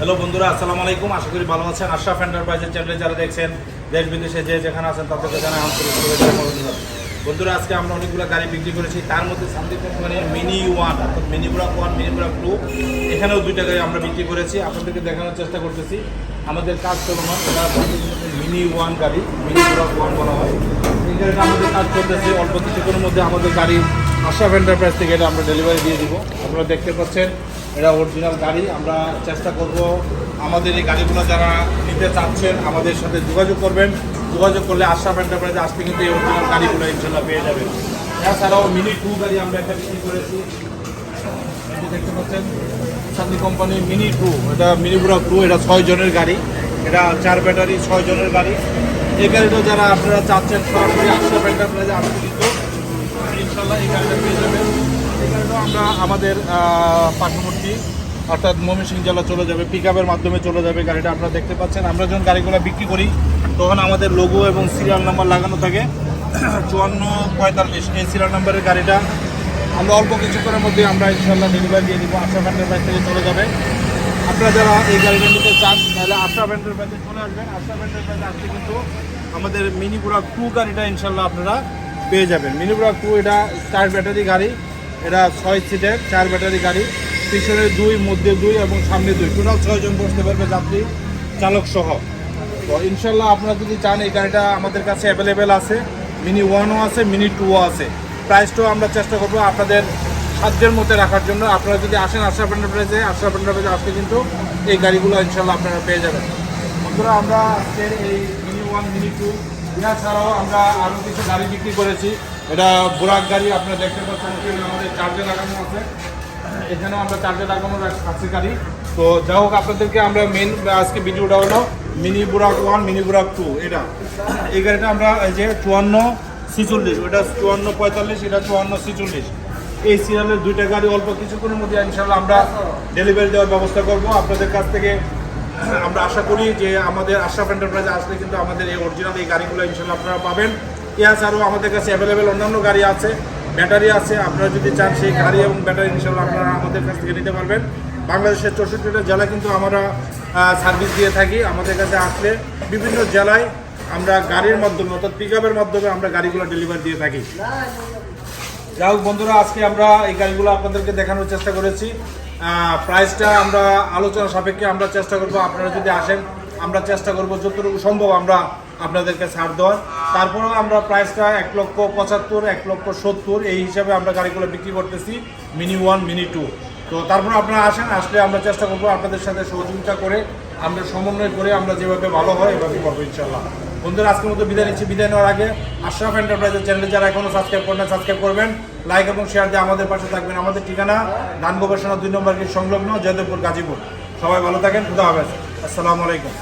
Hello বন্ধুরা, আসসালামু আলাইকুম। আশা করি ভালো আছেন। আশরাফ এন্টারপ্রাইজের চ্যানেলে যারা দেখছেন, দেশ বিদেশে যে যেখানে আছেন, তাদেরকে জানাই আন্তরিক শুভেচ্ছা বন্ধুরা, আজকে আমরা অনেকগুলো গাড়ি বিক্রি করেছি। তার মধ্যে সামদিক কোম্পানির মিনি ওয়ান অর্থাৎ mini block one mini block two এখানেও দুইটা গাড়ি আমরা বিক্রি করেছি। আপনাদেরকে দেখানোর চেষ্টা করতেছি। আমাদের কাজ চলমান এটা মিনি ওয়ান গাড়ি মিনি ব্লক ওয়ান বলা হয়। এই গাড়িটা আমাদের কাজ করতেছে, অল্প কিছুক্ষণের মধ্যে আমাদের গাড়ি আশরাফ এন্টারপ্রাইজ থেকে এটা আমরা ডেলিভারি দিয়ে দিব। আপনারা দেখতে পাচ্ছেন, এটা অরিজিনাল গাড়ি। আমরা চেষ্টা করব আমাদের এই গাড়িগুলো যারা নিতে চাচ্ছেন আমাদের সাথে যোগাযোগ করবেন। যোগাযোগ করলে আশরাফ এন্টারপ্রাইজে আসতে কিন্তু এই অরিজিনাল গাড়িগুলো ইনশাল্লাহ পেয়ে যাবেন। এছাড়াও মিনি টু গাড়ি আমরা একটা বিক্রি করেছি। দেখতে পাচ্ছেন সানি কোম্পানি মিনি টু এটা মিনি বুড়া টু এটা ছয় জনের গাড়ি। এটা চার ব্যাটারি ছয় জনের গাড়ি। এই গাড়িটা যারা আপনারা চাচ্ছেন, সরাসরি আশরাফ এন্টারপ্রাইজে আসতে কিন্তু আমরা আমাদের পার্শ্ববর্তী, অর্থাৎ ময়মনসিং জেলা চলে যাবে পিক মাধ্যমে চলে যাবে গাড়িটা আপনারা দেখতে পাচ্ছেন। আমরা যখন গাড়িগুলো বিক্রি করি, তখন আমাদের লোগো এবং সিরিয়াল নাম্বার লাগানো থাকে। চুয়ান্ন পঁয়তাল্লিশ, এই সিরিয়াল নাম্বারের গাড়িটা আমরা অল্প কিছুক্ষণের মধ্যে আমরা ইনশাল্লাহ ডেলিভারি দিয়ে দিব। আশা এন্টারপ্রাইজ থেকে চলে যাবে। আপনারা যারা এই গাড়িটা নিতে চান, তাহলে আশা এন্টারপ্রাইজে চলে আসবেন। আশা এন্টারপ্রাইজে আসতে কিন্তু আমাদের মিনিপুরা টু গাড়িটা ইনশাল্লাহ আপনারা পেয়ে যাবেন। মিনি মিনিপুরা টু, এটা চার ব্যাটারি গাড়ি, এটা ছয় সিটের চার ব্যাটারি গাড়ি পিছনে দুই, মধ্যে দুই এবং সামনে দুই। টোটাল ছয়জন বসতে পারবে যাত্রী, চালক সহ। তো ইনশাল্লাহ আপনারা যদি চান, এই গাড়িটা আমাদের কাছে অ্যাভেলেবেল আছে। মিনি ওয়ানও আছে মিনি টুও আছে। প্রাইসটাও আমরা চেষ্টা করব আপনাদের সাধ্যের মধ্যে রাখার জন্য। আপনারা যদি আসেন আশরাফ এন্টারপ্রাইজে আশরাফ এন্টারপ্রাইজে আসতে কিন্তু এই গাড়িগুলো ইনশাল্লাহ আপনারা পেয়ে যাবেন। বন্ধুরা, আমরা এই মিনি ওয়ান মিনি টু ইনা ছাড়াও আমরা আরও কিছু গাড়ি বিক্রি করেছি। এটা বোরাক গাড়ি, আপনারা দেখতে পাচ্ছেন আমাদের চার্জে লাগানো আছে। এখানেও আমরা চার্জে লাগানো আছে গাড়ি। তো যাই হোক, আপনাদেরকে আমরা মেন আজকে ভিডিওটা হলো mini Burak one mini Burak two এটা। এই গাড়িটা আমরা এই যে চুয়ান্ন ছিচল্লিশ, ওটা চুয়ান্ন পঁয়তাল্লিশ, এটা চুয়ান্ন ছিচল্লিশ। এই সিরিয়ালের দুইটা গাড়ি অল্প কিছুক্ষণের মধ্যে ইনশাল্লাহ আমরা ডেলিভারি দেওয়ার ব্যবস্থা করব। আপনাদের কাছ থেকে আমরা আশা করি যে আমাদের আশরাফ এন্টারপ্রাইজে আসলে কিন্তু আমাদের এই অরিজিনাল এই গাড়িগুলো ইনশাল্লাহ আপনারা পাবেন। এছাড়াও আমাদের কাছে অ্যাভেলেবেল অন্যান্য গাড়ি আছে, ব্যাটারি আছে, আপনারা যদি চান সেই গাড়ি এবং ব্যাটারি ইনশাল্লাহ আপনারা আমাদের কাছ থেকে নিতে পারবেন। বাংলাদেশের চৌষট্টিটা জেলা কিন্তু আমরা সার্ভিস দিয়ে থাকি, আমাদের কাছে আসলে বিভিন্ন জেলায় আমরা গাড়ির মাধ্যমে অর্থাৎ পিক মাধ্যমে আমরা গাড়িগুলো ডেলিভারি দিয়ে থাকি। যাই হোক বন্ধুরা, আজকে আমরা এই গাড়িগুলো আপনাদেরকে দেখানোর চেষ্টা করেছি। প্রাইসটা আমরা আলোচনা সাপেক্ষে আমরা চেষ্টা করব। আপনারা যদি আসেন, আমরা চেষ্টা করব যতটুকু সম্ভব আমরা আপনাদেরকে ছাড় দেওয়ার। তারপরেও আমরা প্রাইসটা এক লক্ষ পঁচাত্তর, এক লক্ষ সত্তর, এই হিসাবে আমরা গাড়িগুলো বিক্রি করতেছি মিনি ওয়ান মিনি টু তো তারপর আপনারা আসেন, আসলে আমরা চেষ্টা করব আপনাদের সাথে সহযোগিতা করে, আমরা সমন্বয় করে আমরা যেভাবে ভালো হয় এভাবে করব ইনশাল্লাহ বন্ধুরা, আজকের মতো বিদায় নিচ্ছি। বিদায় নেওয়ার আগে আশরাফ এন্টারপ্রাইজের চ্যানেলে যারা এখনও সাবস্ক্রাইব করেন সাবস্ক্রাইব করবেন। লাইক এবং শেয়ার দিয়ে আমাদের পাশে থাকবেন। আমাদের ঠিকানা ধান গবেষণা দুই নম্বর সংলগ্ন জয়দেবপুর গাজীপুর। সবাই ভালো থাকেন, খুদা হাফেজ। আসসালামু আলাইকুম।